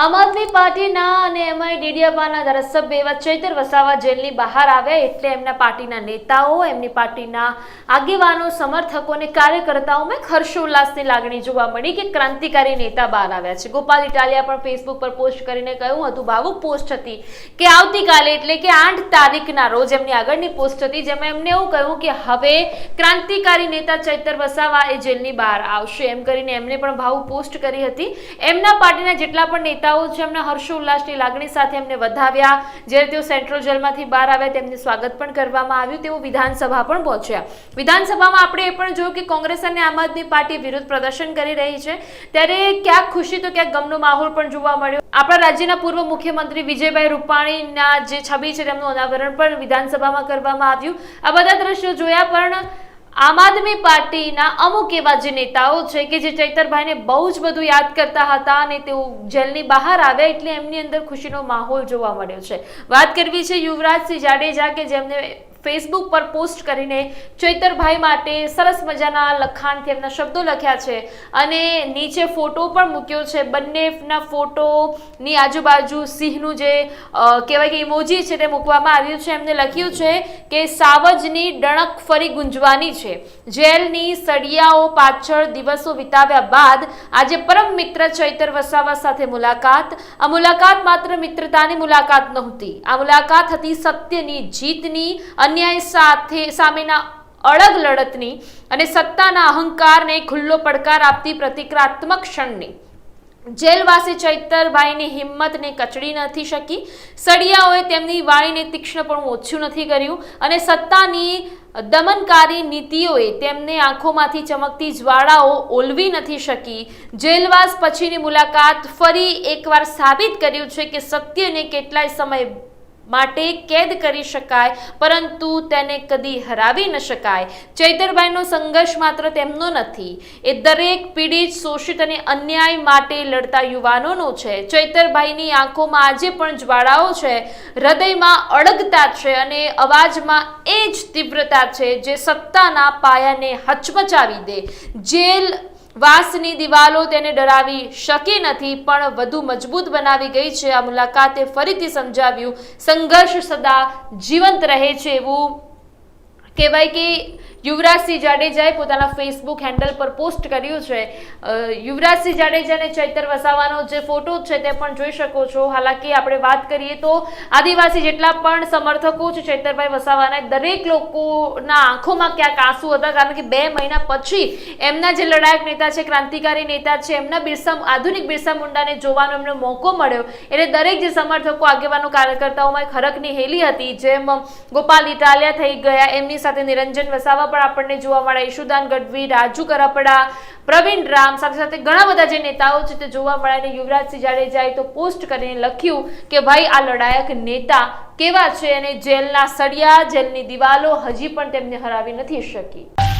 આમ આદમી પાર્ટીના અને એમઆઈ ડેડિયાપાના ધારાસભ્ય એવા ચૈતર વસાવા જેલની બહાર આવ્યા એટલે એમના પાર્ટીના નેતાઓ, એમની પાર્ટીના આગેવાનો, સમર્થકો અને કાર્યકર્તાઓમાં હર્ષોલ્લાસની લાગણી જોવા મળી કે ક્રાંતિકારી નેતા બહાર આવ્યા છે. ગોપાલ ઇટાલિયા પણ ફેસબુક પર પોસ્ટ કરીને કહ્યું હતું ભાવુક પોસ્ટ હતી કે આવતીકાલે એટલે કે આઠ તારીખના રોજ એમની આગળની પોસ્ટ હતી. જેમાં એમને એવું કહ્યું કે હવે ક્રાંતિકારી નેતા ચૈતર વસાવા એ જેલની બહાર આવશે. એમ કરીને એમને પણ ભાવુક પોસ્ટ કરી હતી. એમના પાર્ટીના જેટલા પણ નેતાઓ છે એમના હર્ષોલ્લાસની લાગણી સાથે એમને વધાવ્યા. જ્યારે તેઓ સેન્ટ્રલ જેલમાંથી બહાર આવ્યા, તેમનું સ્વાગત પણ કરવામાં આવ્યું. તેઓ વિધાનસભા પણ પહોંચ્યા. વિધાનસભામાં આપણે એ પણ જોયું કે કોંગ્રેસ અને આમ આદમી પાર્ટી વિરુદ્ધ પ્રદર્શન કરી રહી છે. ત્યારે ક્યાંક ખુશી તો ક્યાંક ગમનો માહોલ પણ જોવા મળ્યો. આપણા રાજ્યના પૂર્વ મુખ્યમંત્રી વિજયભાઈ રૂપાણીના જે છબી છે તેમનું અનાવરણ પણ વિધાનસભામાં કરવામાં આવ્યું. આ બધા દ્રશ્યો જોયા પણ આમ આદમી પાર્ટીના અમુક એવા જે નેતાઓ છે કે જે ચૈતરભાઈને બહુ જ બધું યાદ કરતા હતા અને તેઓ જેલની બહાર આવ્યા એટલે એમની અંદર ખુશીનો માહોલ જોવા મળ્યો છે. વાત કરવી છે યુવરાજસિંહ જાડેજા કે જેમને ફેસબુક પર પોસ્ટ કરીને ચૈતરભાઈ માટે સરસ મજાના લખાણથી એમના શબ્દો લખ્યા છે અને નીચે ફોટો પણ મૂક્યો છે. બંનેના ફોટોની આજુબાજુ સિંહનું જે કહેવાય કે ઇમોજી છે તે મૂકવામાં આવ્યું છે. એમને લખ્યું છે કે સાવજની ડણક ફરી ગુંજવાની છે. જેલની સળિયાઓ પાછળ દિવસો વિતાવ્યા બાદ આજે પરમ મિત્ર ચૈતર વસાવા સાથે મુલાકાત. આ મુલાકાત માત્ર મિત્રતાની મુલાકાત નહોતી. આ મુલાકાત હતી સત્યની, જીતની અન્યાય સાથે સામેના અડગ લડતની અને સત્તાના અહંકારને ખુલ્લો પડકાર આપતી પ્રતિકારાત્મક ક્ષણની. જેલવાસી ચૈતરભાઈની હિંમતને કચડી નથી શકી. સળિયાઓએ તેમની વાણીને તીક્ષ્ણ પણ ઓછું નથી કર્યું અને સત્તાની દમનકારી નીતિઓએ તેમને આંખોમાંથી ચમકતી જ્વાળાઓ ઓલવી નથી શકી. જેલવાસ પછીની મુલાકાત ફરી એકવાર સાબિત કર્યું છે કે સત્યને કેટલાય સમય માટે કેદ કરી શકાય, પરંતુ તેને કદી હરાવી ન શકાય. ચૈતરભાઈનો સંઘર્ષ માત્ર તેમનો નથી. એ દરેક પીડિત, શોષિત અને અન્યાય માટે લડતા યુવાનોનો છે. ચૈતરભાઈની આંખોમાં આજે પણ જ્વાળાઓ છે. હૃદયમાં અડગતા છે અને અવાજમાં એ જ તીવ્રતા છે જે સત્તાના પાયાને હચમચાવી દે. જેલ વાસની દિવાલો તેને ડરાવી શકી નથી, પણ વધુ મજબૂત બનાવી ગઈ છે આ મુલાકાતે ફરીથી સમજાવ્યું, સંઘર્ષ સદા જીવંત રહે છે એવું કહેવાય કે યુવરાજસિંહ જાડેજાએ પોતાના ફેસબુક હેન્ડલ પર પોસ્ટ કર્યું છે. યુવરાજસિંહ જાડેજાને ચૈતર વસાવાનો જે ફોટો છે તે પણ જોઈ શકો છો. હાલાકી આપણે વાત કરીએ તો આદિવાસી જેટલા પણ સમર્થકો છે ચૈતરભાઈ વસાવાના, દરેક લોકોના આંખોમાં ક્યાંક આંસુ હતા, કારણ કે બે મહિના પછી એમના જે લડાયક નેતા છે, ક્રાંતિકારી નેતા છે, એમના બિરસા, આધુનિક બિરસા મુંડાને જોવાનો એમને મોકો મળ્યો. એટલે દરેક જે સમર્થકો, આગેવાનો, કાર્યકર્તાઓમાં એક હરકની હેલી હતી, જેમ ગોપાલ ઇટાલિયા થઈ ગયા, એમની સાથે નિરંજન વસાવા પણ આપણને જોવા મળે. ઈશુદાન ગઢવી, રાજુ કરપડા, પ્રવીણ રામ સાથે સાથે ઘણા બધા જે નેતાઓ છે તે જોવા મળ્યા અને યુવરાજસિંહ જાડેજાએ તો પોસ્ટ કરીને લખ્યું કે, ભાઈ, આ લડાયક નેતા કેવા છે? અને જેલના સળિયા, જેલની દિવાલો હજી પણ તેમને હરાવી નથી શકી.